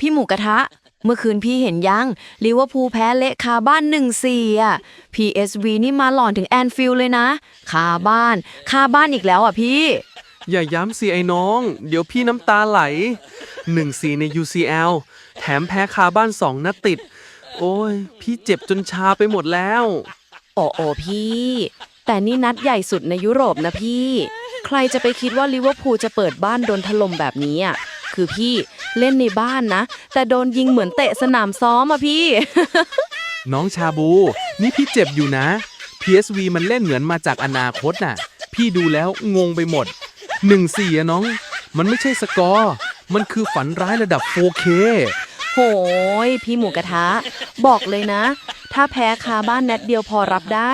พี่หมูกระทะ เมื่อคืนพี่เห็นยังลิเวอร์พูลแพ้เละคาบ้าน1-4อะ PSV นี่มาหลอนถึงแอนฟิลด์เลยนะ คาบ้าน คาบ้านอีกแล้วอะพี่ อย่าย้ำสิไอ้น้อง เดี๋ยวพี่น้ำตาไหล1-4ใน UCL แถมแพ้คาบ้าน2นัดติด โอ้ย พี่เจ็บจนชาไปหมดแล้ว โอ้โอพี่ แต่นี่นัดใหญ่สุดในยุโรปนะพี่ ใครจะไปคิดว่าลิเวอร์พูลจะเปิดบ้านโดนถล่มแบบนี้อะ คือพี่เล่นในบ้านนะ แต่โดนยิงเหมือนเตะสนามซ้อมอะพี่ น้องชาบู นี่พี่เจ็บอยู่นะ PSV มันเล่นเหมือนมาจากอนาคตน่ะ พี่ดูแล้วงงไปหมด1-4อะน้อง มันไม่ใช่สกอร์ มันคือฝันร้ายระดับ 4K โหยพี่หมูกระทะ บอกเลยนะ ถ้าแพ้คาบ้านนัดเดียวพอรับได้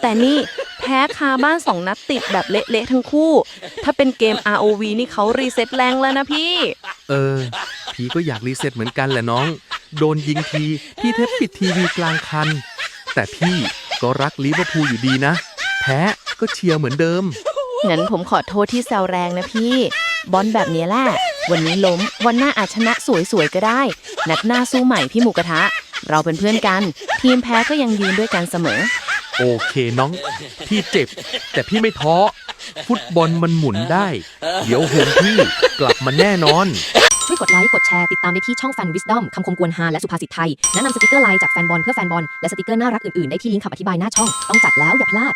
แต่นี่แพ้คาบ้านสองนัดติดแบบเละๆทั้งคู่ ถ้าเป็นเกม ROV นี่เขารีเซ็ตแรงแล้วนะพี่ เออ พี่ก็อยากรีเซ็ตเหมือนกันแหละน้อง โดนยิงที พี่แทบปิดทีวีกลางคัน แต่พี่ก็รักลิเวอร์พูลอยู่ดีนะ แพ้ก็เชียร์เหมือนเดิม งั้นผมขอโทษที่แซวแรงนะพี่ บอลแบบนี้แหละ วันนี้ล้ม วันหน้าอาจชนะสวยๆก็ได้ นัดหน้าสู้ใหม่พี่หมูกระทะ เราเป็นเพื่อนกัน ทีมแพ้ก็ยังยืนด้วยกันเสมอ โอเคน้อง พี่เจ็บ แต่พี่ไม่ท้อ ฟุตบอลมันหมุนได้ เดี๋ยวโฮมพี่กลับมาแน่นอน ช่วยกดไลค์ กดแชร์ ติดตามได้ที่ช่องแฟนวิสดอมคำคมกวนฮาและสุภาษิตไทย แนะนำสติกเกอร์ไลน์จากแฟนบอลเพื่อแฟนบอล และสติกเกอร์น่ารักอื่นๆ ได้ที่ลิงก์คำอธิบายหน้าช่อง ต้องจัดแล้วอย่าพลาด